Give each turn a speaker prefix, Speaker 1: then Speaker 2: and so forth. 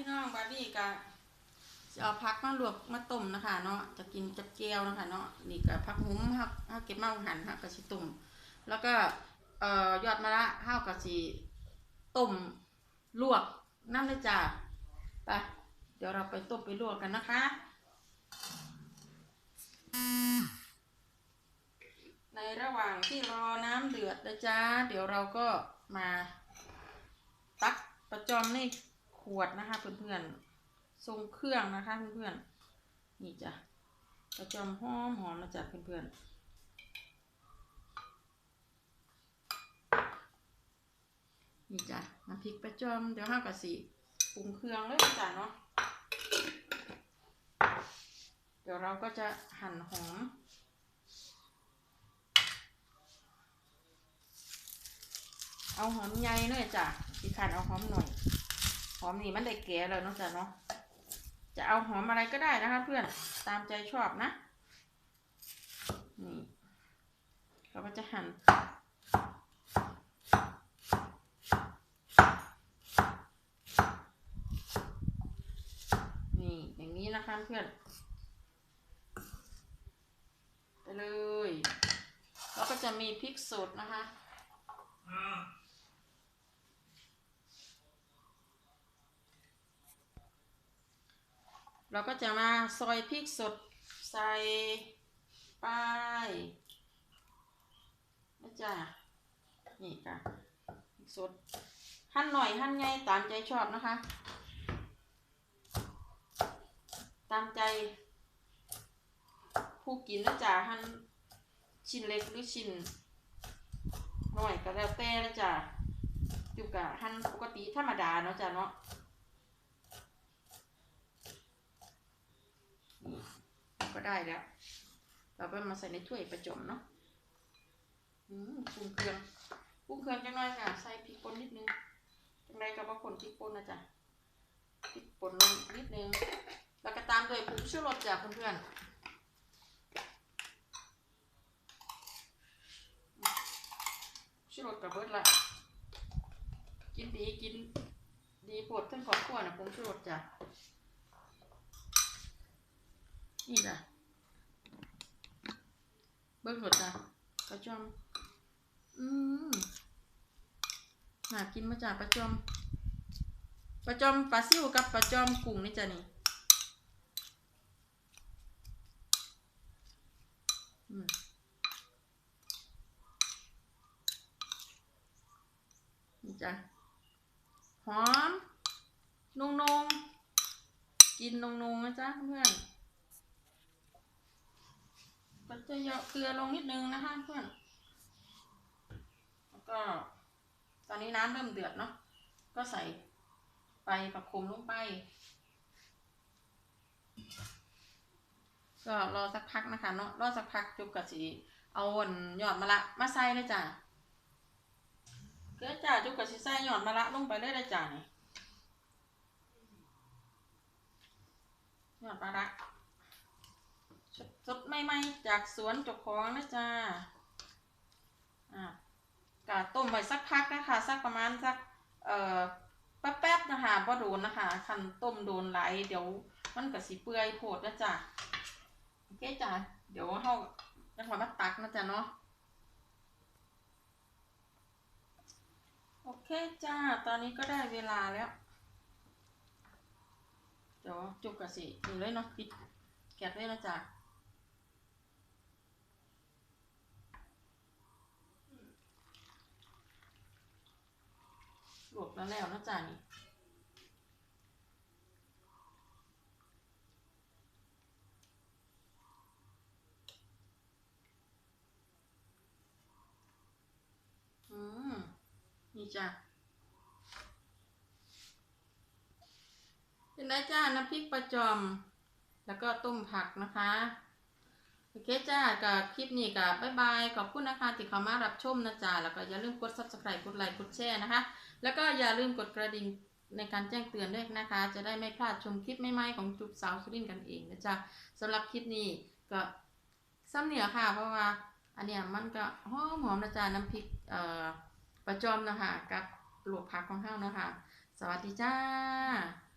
Speaker 1: พี่น้องบาร์บี้กะจะเอาพักมาลวกมาต้มนะคะเนาะจะกินจับเจียวนะคะเนาะนี่ก็พักหุ้มฮักฮักเก็บมาหั่นฮักกะสิต้มแล้วก็เอ่อยอดมะระห้าวกะสิต้มลวกน้ำเลยจ้าไปเดี๋ยวเราไปต้มไปลวกกันนะคะในระหว่างที่รอน้ำเดือดนะจ๊ะเดี๋ยวเราก็มาตักประจอมในข วดนะคะ เพื่อนๆ ทรงเครื่องนะคะ เพื่อนๆ นี่จ้ะประจอมหอมหอมนะจ๊ะเพื่อนๆนี่จ้ะน้ำพริกประจอมเดี๋ยวห้ากะสีปรุงเครื่องเลยจ้ะเนาะเดี๋ยวเราก็จะหั่นหอมเอาหอมใหญ่หน่อยจ้ะสีขันเอาหอมหน่อย หอมนี่มันได้แก่แล้วนาะจ้ะเนาะจะเอาหอมอะไรก็ได้นะคะ เพื่อนตามใจชอบนะนี่เราก็จะหั่นนี่อย่างนี้นะคะเพื่อนไปเลยแล้วก็จะมีพริกสดนะคะ เราก็จะมาซอยพริกสดใส่ไปนะจ๊ะนี่ค่ะพริกสดหั่นหน่อยหั่นใหญ่ตามใจชอบนะคะ ตามใจ ผู้กินนะจ๊ะหั่นชิ้นเล็กหรือชิ้นหน่อยก็แล้วแต่นะจ๊ะอยู่กับหั่นปกติธรรมดาเนาะจ๊ะเนาะ นี่ก็ ได้แล้ว เราไปมาใส่ในถ้วยประจมเนาะอืมปรุงเครื่องปรุงเครื่องจังหน่อยค่ะ ใส่พริกป่นนิดนึงจังไรก็ว่าคนพริกป่นนะจ๊ะพริกป่นลงนิดนึง แล้วก็ตามด้วยผงชูรสจ้ะเพื่อนๆชูรสกับเบิดละกินดีกินดีปวดทั้งครอบครัวนะผงชูรสจ้ะนี่จ้ะ เบิ้งหมดจ้ะปลาจอม อืมน่ากินมาจากปลาจอมปลาจอมปลาซิวกับปลาจอมกุ้งนี่จ้ะนี่อืมนี่จ้ะหอมนงนงๆกินนงนงๆนะจ๊ะเพื่อน ก็จะเยาะเกลือลงนิดนึงนะคะเพื่อน แล้วก็ ตอนนี้น้ำเริ่มเดือดเนาะ ก็ใส่ไปผักโขมลงไป ก็รอสักพักนะคะเนาะ รอสักพักจุกกะสีเอาอ่อนหยอดมะละมาใส่เลยจ้ะเกลือจ้าจุกกะสีใส่หยอดมะละลงไปเลยเลยจ้ะนี่หยอดมะละ สดใหม่ๆจากสวนเจ้าของนะจ๊ะอะกะต้มไว้สักพักนะคะสักประมาณสักเอ่อแป๊บๆนะคะบ่โดนนะคะคันต้มโดนไหลเดี๋ยวมันก็สิเปื่อยโพดนะจ๊ะโอเคจ้ะเดี๋ยวเฮาจะขอมาตักนะจ๊ะเนาะโอเคจ้า ตอนนี้ก็ได้เวลาแล้ว เดี๋ยวจุกกะสินี่เลยเนาะปิดแกะเลยนะจ๊ะ ลวก แล้วแล้วนะจ๊ะนี่อืมนี่จ้ะเป็นไรจ้าน้ำพริกปลาจอม แล้วก็ต้มผักนะคะ โอเคจ้ากับคลิปนี้กับบ๊ายบาย ขอบคุณนะคะที่เข้ามารับชมนะจ๊ะแล้วก็อย่าลืมกด subscribe กดไลค์กดแชร์นะคะ แล้วก็อย่าลืมกดกระดิ่งในการแจ้งเตือนด้วยนะคะ จะได้ไม่พลาดชมคลิปใหม่ๆของจุบสาวสุรินกันเองนะจ๊ะสำหรับคลิปนี้ก็ซ้ำเหนียวค่ะ เพราะว่าอันเนี้ยมันก็หอมหอมนะจ๊ะน้ำพริกเอ่อประจอมนะคะกับหลวกผักของข้าวนะคะ สวัสดีจ้า